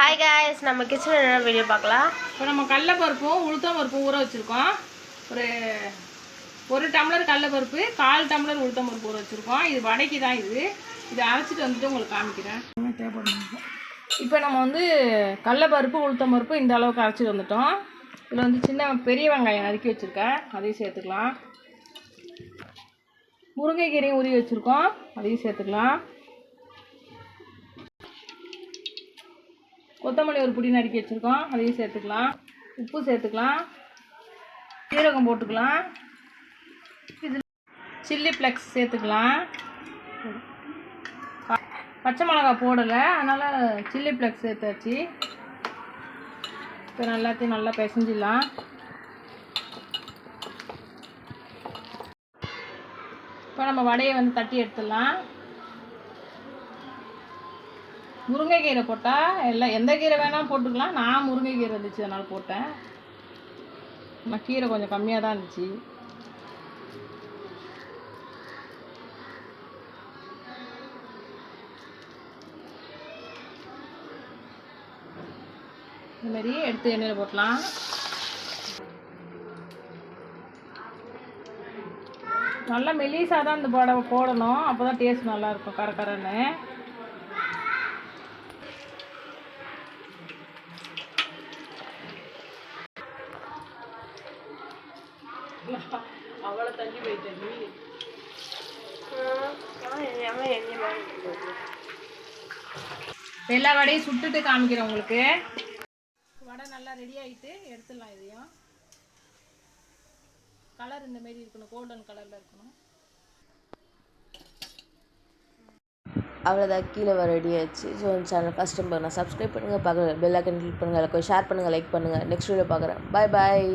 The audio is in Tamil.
ஃப்ரெண்ட்ஸ் நம்ம கிச்சனில் என்ன வீடியோ பார்க்கலாம்? இப்போ நம்ம கடலப்பருப்பும் உளுத்தம் பருப்பும் ஊற வச்சுருக்கோம். ஒரு ஒரு டம்ளர் கடலப்பருப்பு கால் டம்ளர் உளுத்தம் பருப்பு ஊற வச்சுருக்கோம். இது வடைக்கு தான் இது. இதை அரைச்சிட்டு வந்துட்டு உங்களுக்கு காமிக்கிறேன். இப்போ நம்ம வந்து கடலப்பருப்பு உளுத்தம் பருப்பு இந்த அளவுக்கு அரைச்சிட்டு வந்துட்டோம். இதில் வந்து சின்ன பெரிய வெங்காயம் நறுக்கி வச்சுருக்கேன். அதையும் சேர்த்துக்கலாம். முருங்கைக்கீரையும் உருவி வச்சுருக்கோம். அதையும் சேர்த்துக்கலாம். கொத்தமல்லி ஒரு பிடி நறுக்கி வச்சுருக்கோம். அதையும் சேர்த்துக்கலாம். உப்பு சேர்த்துக்கலாம். சீரகம் போட்டுக்கலாம். இதில் சில்லி ஃப்ளெக்ஸ் சேர்த்துக்கலாம். பச்சை மிளகா போடலை. அதனால் சில்லி ஃப்ளெக்ஸ் சேர்த்தாச்சு. இப்போ எல்லாத்தையும் நல்லா பிசைஞ்சிடலாம். இப்போ நம்ம வடையை வந்து தட்டி எடுத்துடலாம். முருங்கைக்கீரை போட்டால் எல்லாம் எந்த கீரை வேணால் போட்டுக்கலாம். நான் முருங்கைக்கீரை இருந்துச்சு அதனால் போட்டேன். ஆனால் கீரை கொஞ்சம் கம்மியாக தான் இருந்துச்சு. இதுமாரி எடுத்து எண்ணெயில் போட்டலாம். நல்லா மெலிசாக தான் இந்த போட போடணும். அப்போ தான் டேஸ்ட் நல்லாயிருக்கும் கரக்கரன்னு கரன்னு அவ்வளோ தண்ணி போயிட்டு எல்லா வடையும் சுட்டுட்டு காமிக்கிறேன் உங்களுக்கு. வடை நல்லா ரெடி ஆகிட்டு எடுத்துடலாம் இதையும். கலர் இந்த மாதிரி இருக்கணும் கோல்டன் கலரில் இருக்கணும். அவ்வளோதான் கீழே வர ரெடி ஆயிடுச்சு. ஸோ சேனல் ஃபஸ்ட் டைம் பாருங்கள் சப்ஸ்கிரைப் பண்ணுங்கள் பார்க்குறேன் பெல் ஐக்கன் கிளிக் பண்ணுங்கள் ஷேர் பண்ணுங்கள் லைக் பண்ணுங்கள் நெக்ஸ்ட் வீடியோ பார்க்குறேன். Bye bye